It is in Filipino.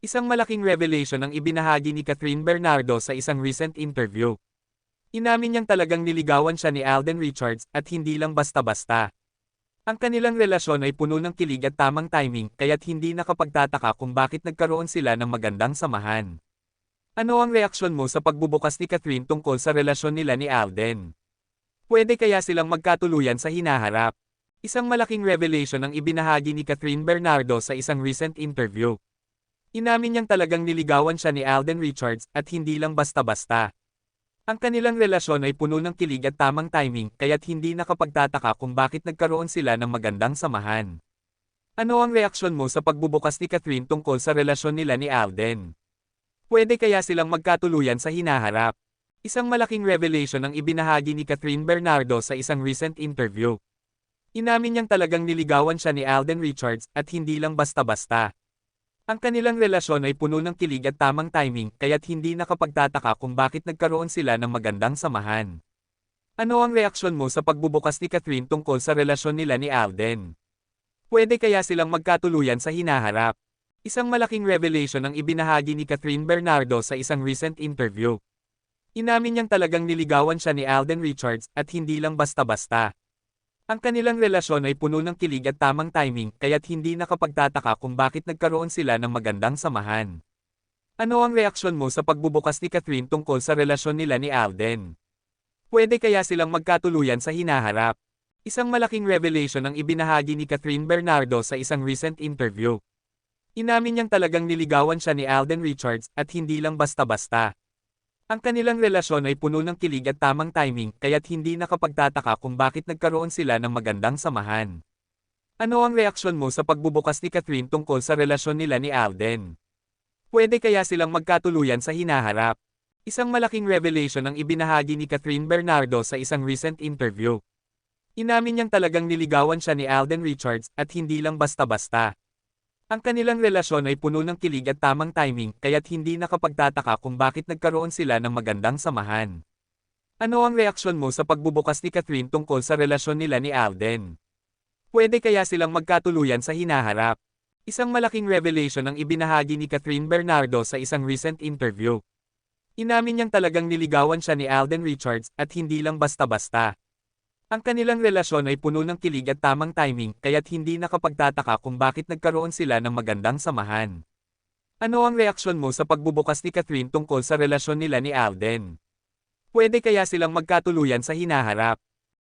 Isang malaking revelation ang ibinahagi ni Catherine Bernardo sa isang recent interview. Inamin niyang talagang niligawan siya ni Alden Richards at hindi lang basta-basta. Ang kanilang relasyon ay puno ng kilig at tamang timing kaya't hindi nakapagtataka kung bakit nagkaroon sila ng magandang samahan. Ano ang reaksyon mo sa pagbubukas ni Catherine tungkol sa relasyon nila ni Alden? Pwede kaya silang magkatuluyan sa hinaharap? Isang malaking revelation ang ibinahagi ni Catherine Bernardo sa isang recent interview. Inamin niyang talagang niligawan siya ni Alden Richards at hindi lang basta-basta. Ang kanilang relasyon ay puno ng kilig at tamang timing kaya't hindi nakapagtataka kung bakit nagkaroon sila ng magandang samahan. Ano ang reaksyon mo sa pagbubukas ni Catherine tungkol sa relasyon nila ni Alden? Pwede kaya silang magkatuluyan sa hinaharap? Isang malaking revelation ang ibinahagi ni Catherine Bernardo sa isang recent interview. Inamin niyang talagang niligawan siya ni Alden Richards at hindi lang basta-basta. Ang kanilang relasyon ay puno ng kilig at tamang timing kaya't hindi nakapagtataka kung bakit nagkaroon sila ng magandang samahan. Ano ang reaksyon mo sa pagbubukas ni Catherine tungkol sa relasyon nila ni Alden? Pwede kaya silang magkatuluyan sa hinaharap? Isang malaking revelation ang ibinahagi ni Catherine Bernardo sa isang recent interview. Inamin niyang talagang niligawan siya ni Alden Richards at hindi lang basta-basta. Ang kanilang relasyon ay puno ng kilig at tamang timing kaya't hindi nakapagtataka kung bakit nagkaroon sila ng magandang samahan. Ano ang reaksyon mo sa pagbubukas ni Catherine tungkol sa relasyon nila ni Alden? Pwede kaya silang magkatuluyan sa hinaharap? Isang malaking revelation ang ibinahagi ni Catherine Bernardo sa isang recent interview. Inamin niyang talagang niligawan siya ni Alden Richards at hindi lang basta-basta. Ang kanilang relasyon ay puno ng kilig at tamang timing kaya't hindi nakapagtataka kung bakit nagkaroon sila ng magandang samahan. Ano ang reaksyon mo sa pagbubukas ni Catherine tungkol sa relasyon nila ni Alden? Pwede kaya silang magkatuluyan sa hinaharap? Isang malaking revelation ang ibinahagi ni Catherine Bernardo sa isang recent interview. Inamin niyang talagang niligawan siya ni Alden Richards at hindi lang basta-basta. Ang kanilang relasyon ay puno ng kilig at tamang timing kaya't hindi nakapagtataka kung bakit nagkaroon sila ng magandang samahan. Ano ang reaksyon mo sa pagbubukas ni Catherine tungkol sa relasyon nila ni Alden? Pwede kaya silang magkatuluyan sa hinaharap? Isang malaking revelation ang ibinahagi ni Catherine Bernardo sa isang recent interview. Inamin niyang talagang niligawan siya ni Alden Richards at hindi lang basta-basta. Ang kanilang relasyon ay puno ng kilig at tamang timing kaya't hindi nakapagtataka kung bakit nagkaroon sila ng magandang samahan. Ano ang reaksyon mo sa pagbubukas ni Catherine tungkol sa relasyon nila ni Alden? Pwede kaya silang magkatuluyan sa hinaharap?